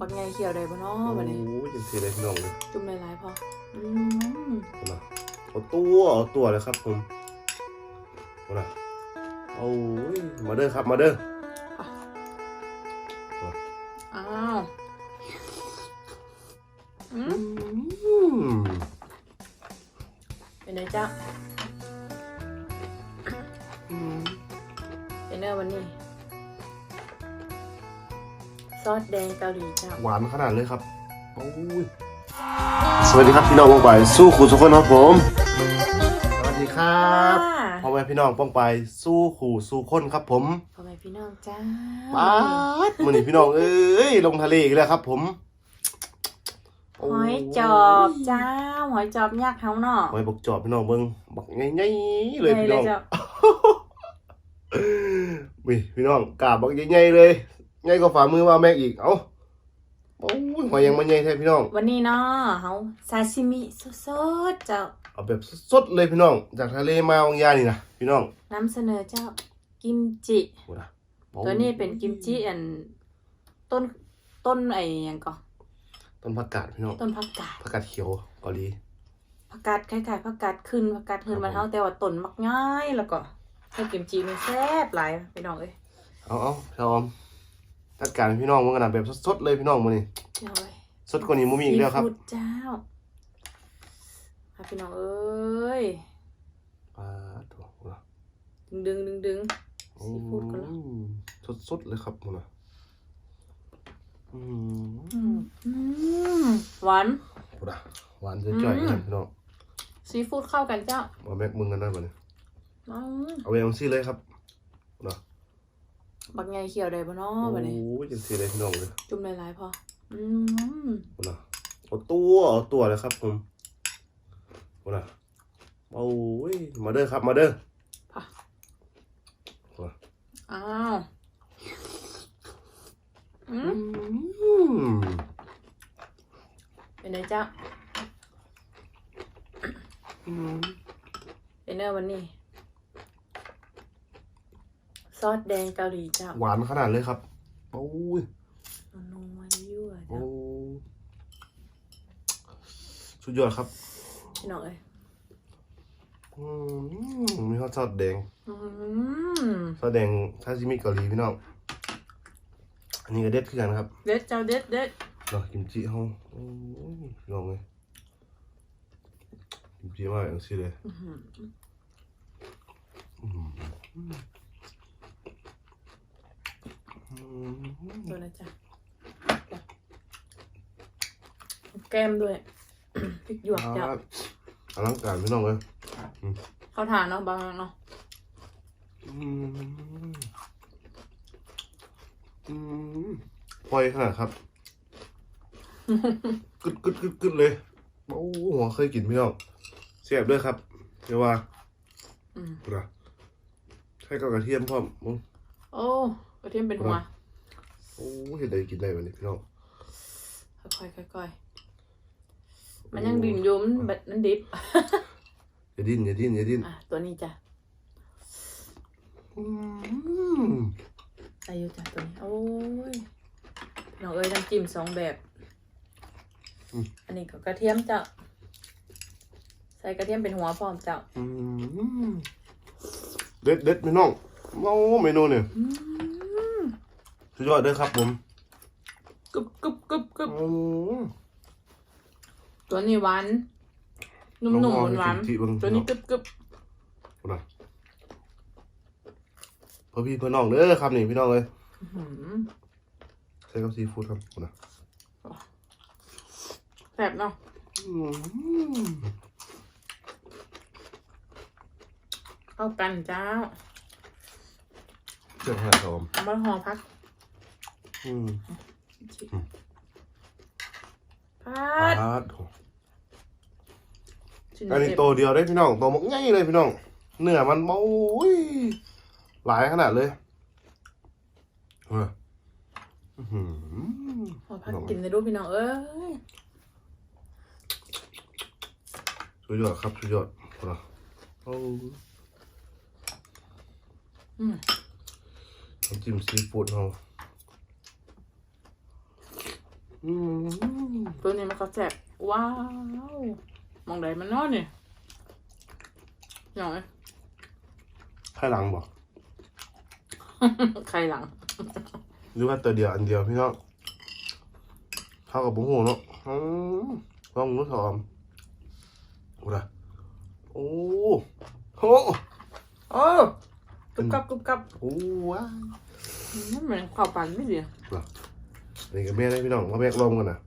บักไงเขียวได้บ่เนาะโอ้บัดนี้ยยังเสียเลยพี่น้องเลยจุ่มหลายๆพออืมเอามาเอาตัวเอาตัวเลยครับผมเอาละโอ้ยมาเด้อครับมาเด้ออ้าวอืมอืมเป็นไงจ๊ะอืมเป็นเนอวันนี้ ซอสแดงเกาหลีจ้ะหวานขนาดเลยครับโอ้ยสวัสดีครับพี่น้องป้องไปสู้ขู่ทุกคนครับผม สวัสดีครับพ่อแม่พี่น้องป้องไปสู้ขู่สู้คนครับผมพ่อแม่พี่น้องจ้าป๊าดมือนี้พี่น้องเอ้ยลงทะเลอีกแล้วครับ ผมหอยจอบจ้าหอยจอบยักษ์เฮาเนาะหอยบกจอบพี่น้องเบิ้งบักง่ายๆเลยพี่น้องจ้ะวิพี่น้องกาบบักใหญ่ๆเลย ใหญ่กว่าฝ่ามือว่าแม่อีก เอ้าโอ้ยหอยยังมันใหญ่แท้พี่น้อง วันนี้เนาะเฮาซาชิมิสดๆเจ้า เอาแบบสดๆเลยพี่น้อง จากทะเลมาวังยานี่นะพี่น้องนำเสนอเจ้ากิมจิ โอ้นะตัวนี้เป็นกิมจิอันต้นต้นไอ้หยังก่อนต้นผักกาดพี่น้องต้นผักกาดผักกาดเขียวเกาหลี ผักกาดคล้ายๆผักกาดขึ้นผักกาดขึ้นครับมานเฮาแต่ว่าต้นมักง่ายแล้วก็ให้กิมจิมันแซ่บหลายพี่น้องเอ้ยเอาเอาพี่น้อง จัดการให้พี่น้องมันกันนะแบบสดๆเลยพี่น้องมื้อนี้เดี๋ยวเอ้ยสดกว่านี้บ่มีอีกแล้วครับซีฟู้ดเจ้าค่ะพี่น้องเอ้ย ปลาตัวนะดึงดึงดึงดึงซีฟู้ดก่อนเหรอสดสดๆเลยครับมันนะอืมอืมอืมหวาน โอ้นะหวานจ่อยๆนะพี่น้องซีฟู้ดเข้ากันเจ้ามาแม็กมึงกันได้ป่ะเนี่ยอืมเอาไปยังซี่เลยครับนะ บักไงเขียวได้บ่เนาะบัดนี้โอ้ยยังซี่เลยพี่น้องเลยจุ่มหลายๆพออืมโอ้นะเอาตัวเอาตัวเลยครับผมโอ้นะโอ้ยมาเด้อครับมาเด้อพอโอ้นะอ้าวอืมอืมเป็นไงเจ้าอืมเป็นเนอวันนี้ ซอสแดงเกาหลีเจ้าหวานขนาดเลยครับโอ้ยนัวยั่วโอ้เจ้าสุดยอดครับพี่น้องเอ้ยอืมมีข้าวซอสแดงอืมซอสแดงซาชิมิเกาหลีพี่น้องอันนี้ก็เด็ดขึ้นกันครับเด็ดเจ้าเด็ดเด็ดเนาะกิมจิเฮาโอ้ยลองเลยกิมจิมากอย่างนี้เลยอื้อหืออืมอืม ตัวนะจ๊ะ แก้มด้วยพริกหยวกเจ้าอลังการพี่น้องเลยเข้าทานเนาะบางเนาะอืมอืมพลอยขนาดครับกึดกึดกึดกึดเลยโอ้หัวเคยกินพี่น้องเสียบด้วยครับเรียกว่าอืมนะใช่กับกระเทียมพร้อมมึงโอ้ กระเทียมเป็นหัวโอ้เห็นได้กินได้วันนี้พี่น้องค่อยๆค่อยๆมันยังดิ่นอยุ่มนแบบนั้นดิบอย่าดิ้นอย่าดิ้นอย่าดิ้นอะตัวนี้จ้ะอืมอายุจ้ะตัวนี้โอ้ยน้องเอ้ยน้ำจิ้มสองแบบ อันนี้ก็กระเทียมเจ้าใส่กระเทียมเป็นหัวพร้อมเจ้าอืมเด็ดเด็ดพี่น้องโอ้เมนูเนี่ยอืม สุดยอดเลยครับผมกึบกึบกึบกึบอืมตัวนี้หวานนุ่มลองเอาๆหวานให้กิมจิเบิ่งๆตัวนี้กึบกึบนะพอพี่เพื่อนน้องเด้อครับนี่พี่น้องเลยอื้อหือใส่กับซีฟู้ดครับนะแซ่บเนาะอืมเข้ากันเจ้าเจ้าขนาดครับผมเอามาห่อพัก อืมพัดอาดชิ้นอันนี้เด็ดโตวเดียวได้พี่น้องโตวมักง่ายเลยพี่น้อง เนื้อมันโอ้ยหลายขนาดเลยเอออื้อหือห่อพักกินในรูปพี่น้องเอ้ยสุดยอดครับสุดยอดนะโอ้อืม น้ำจิ้มซีฟู้ดเราอืม ตัวนี้มันก็แซ่บว้าว มองใดมันนอนเนี่ยอย่างไรข้างหลังบอก ใครหลัง หรือว่าตัวเดียวอันเดียวพี่น้องเข้ากับบุ้งหูเนาะอืมลองรู้สอมโอ้ละโอ้โหโอ้กรุบกรับกรุบกรับโอ้ว้ามันเหมือนข้าวปั่นไม่ดี นี่กับแม่ได้พี่น้องมาแบกลมกันนะ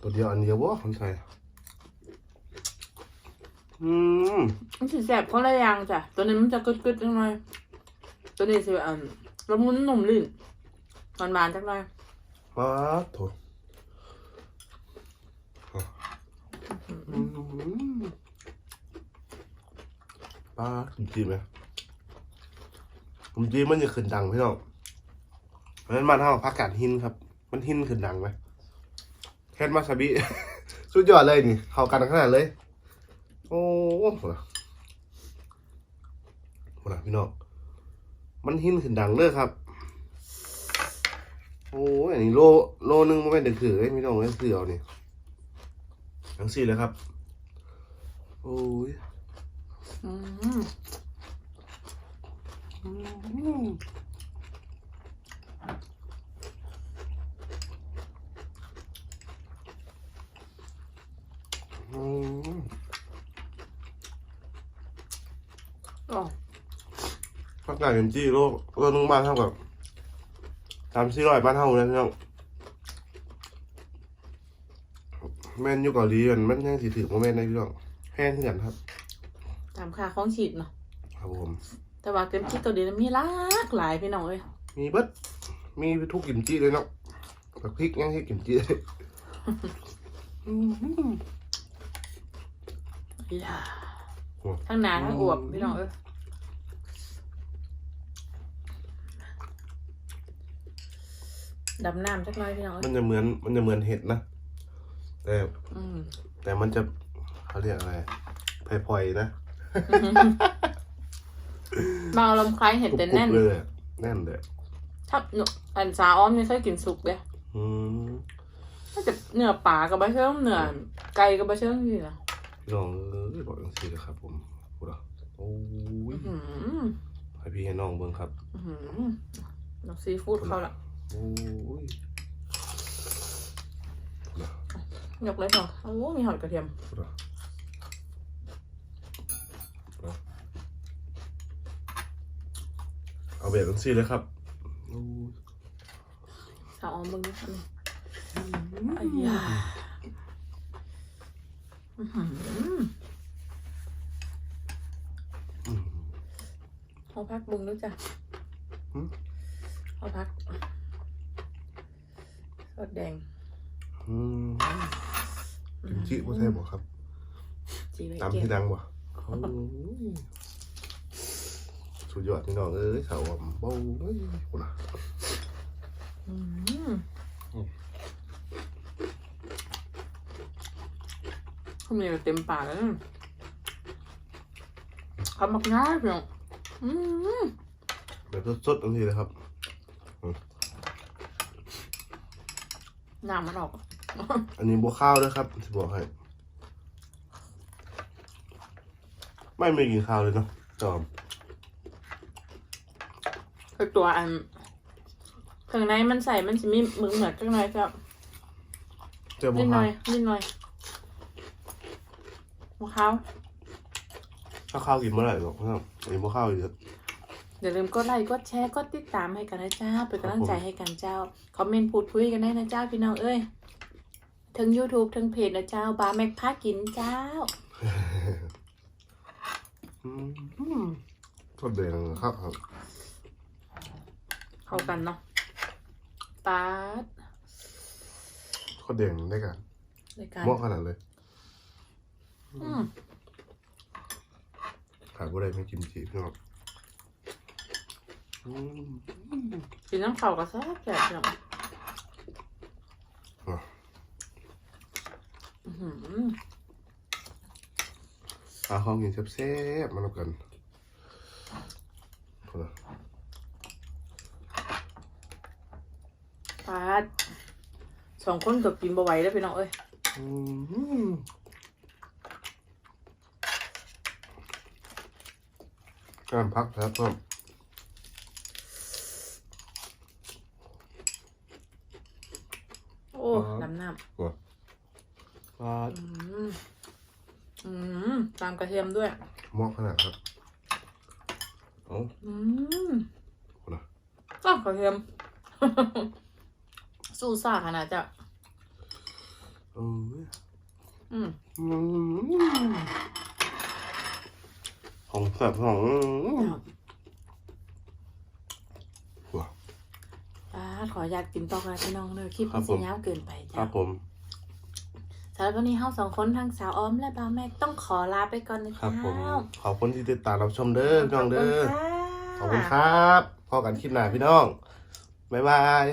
ตัวเดียวอันเดียววะคนไทยอืมมันสิแซ่บคนละอย่างจ้ะ ตัวนี้มันจะกึดกึดๆจังเลยตัวนี้สิอ่าละมุนนุ่มลื่นหวานหวานๆจังเลยมาโถอืมปลาจริงๆไหมผมจีมันจะขึ้นดังพี่น้อง เพราะฉะนั้นมันเท่าพักกาดหินครับ มันหินขึ้นดังไหมแค่มาซาบิ สุดยอดเลยนี่ เข้ากันขนาดเลย โอ้โหโหล่ะโหล่ะพี่น้องมันหินขึ้นดังเลยครับ โอ้ยอันนี้โลโลนึงมันเป็นเด็กถือเอ้พี่น้องเอ้ยเสือเอานี่ยทั้งสี่เลยครับ โอ้ยอืม อืมอืมอ๋อพักกาดเอ็มจีโลโลนึงบ้านเท่ากับสามสี่ร้อยบ้านเท่าเลยพี่น้องแม่นอยู่เกาหลีมันมันยังสิถือโมเมนต์ได้พี่น้องแห้งขึ้นกันครับ ตามค่าของฉีดเนาะครับผม แต่แต่ว่าเต็มที่ตัวเดียวมีหลากหลายพี่น้องเอ้ยมีเบิดมีทุกกิมจิเลยเนาะแบบพริกยังให้กิมจิเลย อืมอย่าโอ้ทั้งหนาทั้งอวบพี่น้องเอ้ยดำน้ำจักหน่อยพี่น้องเอ้มัยนจะเหมือนมันจะเหมือนเห็ดนะแต่อืมแต่มันจะเขาเรียกอะไรพลอยๆนะบางลมคล้ายเห็ดกรุบแต่ๆแน่นเลยอะแน่นเลยถ้าหนูอันสาอ้อมนี่เคยกินสุกเด้อืมถ้าจะเนื้อปลากับบะเชิงเนื้อไก่กับบะเชิงนี่นะ พี่น้องเอ้ยบอกจังซี่เลยครับ ผมพูดอะโอ้ยอื้อหือให้พี่ให้น้องเบิ่งครับอื้อหือน้ำซีฟู้ดเขาละโอ้ยยกเลยเนาะโอ้มีหอดกระเทียมพูดอะเอาแบบจังซี่เลยครับโอ้ย สาอ้อมเบิ่งดิอันนี้ไอ้ยาอื้อหืออืม เอาพักเบึงด้วยจ้ะหืมเอาพักสดแดงอืมกิมจิบ่ใช่บ่ครับจีไว้ตามเก็ที่บดังบ่โอ้ยสุดยอดพี่น้องเอ้ยสาวอะเบ้าเอ้ยพูดอะ อืมเขามีเต็มปากแล้วนะคำมักง่ายเพียงอืมแบบสดๆจังซี่เลยครับน้ำมันออก อันนี้บัวข้าวด้วยครับที่บอกให้ ไม่ไม่กินข้าวเลยเนาะจอมคือตัวอันข้างในมันใส่มันจะมีมึงเหมือนจังหน่อยครับเจอบันิวดหข้าน่วอยนิดหน่อย มะขาวถ้าข้าวกินเมื่อไหร่หรอกครับอันนี้บัวข้าวเยอะ อย่าลืมกดไลค์กดแชร์กดติดตามให้กันนะเจ้าเป็นกำลังใจครับผมให้กันเจ้า คอมเมนต์พูดคุยกันได้นะเจ้าพี่น้องเอ้ยทั้ง YouTube ทั้งเพจนะเจ้าบาร์แม็กพากินเจ้าอืมทอดแดงครับครับ เข้ากันเนาะปาดทอดแดงได้กันในการเหมาะขนาดเลยอืม ขาดบัวได้ไม่กินจีพี่น้องอืมกินน้ำเข่ากับแซ่บแซ่บพี่น้องอะอื้อหือหาของกินแซ่บๆมาแล้วกันคนละปาดสองคนเกับกินบะไหวแล้วพี่น้องเอ้ย อืม การพักครับเพิ่มโอ้น้ำน้ว่าำอืมอืมตามกระเทียมด้วยเหมาะขนาดครับเอาอืมคนละก็กระเทียม สู้ซ่าขนาดจะเอออืม อืม ของแซ่บของว้าป้าดขออยากกินต่อกันพี่น้องเนอะคลิปครัมับนผสิมยาวเกินไปคจ้ะรับผมสำหรับวันนี้เฮาสองคนทั้งสาวออมและบ่าวแม็กต้องขอลาไปก่อนนะครัเจ้าบผมขอบคุณที่ติดตามรับชมเด้อพี่น้องเด้อขขออบบคุคุณณคค่ะรับพอกันคลิปหน้าพี่น้อง บ๊ายบาย